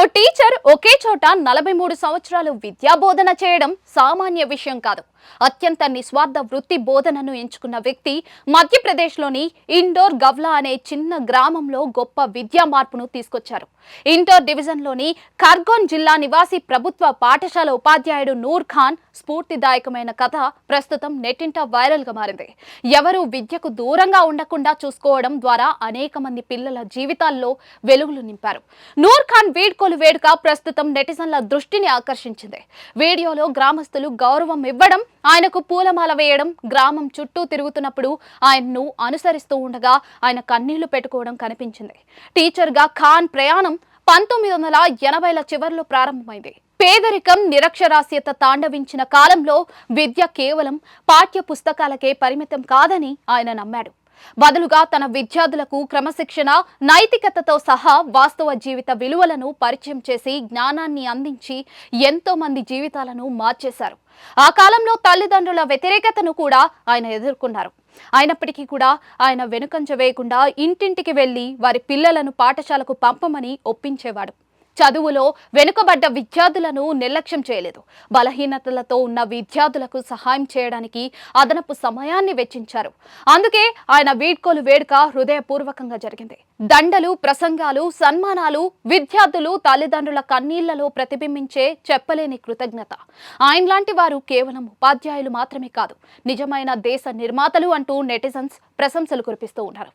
ఓ teacher ఒకే చోట నలభై మూడు సంవత్సరాలు విద్యాబోధన చేయడం సామాన్య విషయం కాదు. అత్యంత నిస్వార్థ వృత్తి బోధనను ఎంచుకున్న వ్యక్తి మధ్యప్రదేశ్లోని ఇండోర్ గవ్లా అనే చిన్న గ్రామంలో గొప్ప విద్యా మార్పును తీసుకొచ్చారు. ఇండోర్ డివిజన్లోని ఖర్గోన్ జిల్లా నివాసి ప్రభుత్వ పాఠశాల ఉపాధ్యాయుడు నూర్ ఖాన్ స్ఫూర్తిదాయకమైన కథ ప్రస్తుతం నెట్టింట వైరల్గా మారింది. ఎవరు విద్యకు దూరంగా ఉండకుండా చూసుకోవడం ద్వారా అనేక మంది పిల్లల జీవితాల్లో వెలుగులు నింపారు. నూర్ ఖాన్ వీడ్కోలు వేడుక ప్రస్తుతం నెటిజన్ల దృష్టిని ఆకర్షించింది. వీడియోలో గ్రామస్తులు గౌరవం ఇవ్వడం ఆయనకు పూలమాల వేయడం గ్రామం చుట్టూ తిరుగుతున్నప్పుడు ఆయన్ను అనుసరిస్తూ ఉండగా ఆయన కన్నీళ్ళు పెట్టుకోవడం కనిపించింది. టీచర్గా ఖాన్ ప్రయాణం పంతొమ్మిది వందల ఎనభైల చివరిలో ప్రారంభమైంది. పేదరికం నిరక్షరాస్యత తాండవించిన కాలంలో విద్య కేవలం పాఠ్య పుస్తకాలకే పరిమితం కాదని ఆయన నమ్మాడు. బదులుగా తన విద్యార్థులకు క్రమశిక్షణ నైతికతతో సహా వాస్తవ జీవిత విలువలను పరిచయం చేసి జ్ఞానాన్ని అందించి ఎంతో మంది జీవితాలను మార్చేశారు. ఆ కాలంలో తల్లిదండ్రుల వ్యతిరేకతను కూడా ఆయన ఎదుర్కొన్నారు. అయినప్పటికీ కూడా ఆయన వెనుకంజ వేయకుండా ఇంటింటికి వెళ్ళి వారి పిల్లలను పాఠశాలకు పంపమని ఒప్పించేవాడు. చదువులో వెనుకబడ్డ విద్యార్థులను నిర్లక్ష్యం చేయలేదు. బలహీనతలతో ఉన్న విద్యార్థులకు సహాయం చేయడానికి అదనపు సమయాన్ని వెచ్చించారు. అందుకే ఆయన వీడ్కోలు వేడుక హృదయపూర్వకంగా జరిగింది. దండలు ప్రసంగాలు సన్మానాలు విద్యార్థులు తల్లిదండ్రుల కన్నీళ్ళలో ప్రతిబింబించే చెప్పలేని కృతజ్ఞత. ఆయన లాంటి వారు కేవలం ఉపాధ్యాయులు మాత్రమే కాదు నిజమైన దేశ నిర్మాతలు అంటూ నెటిజన్స్ ప్రశంసలు కురిపిస్తూ ఉన్నారు.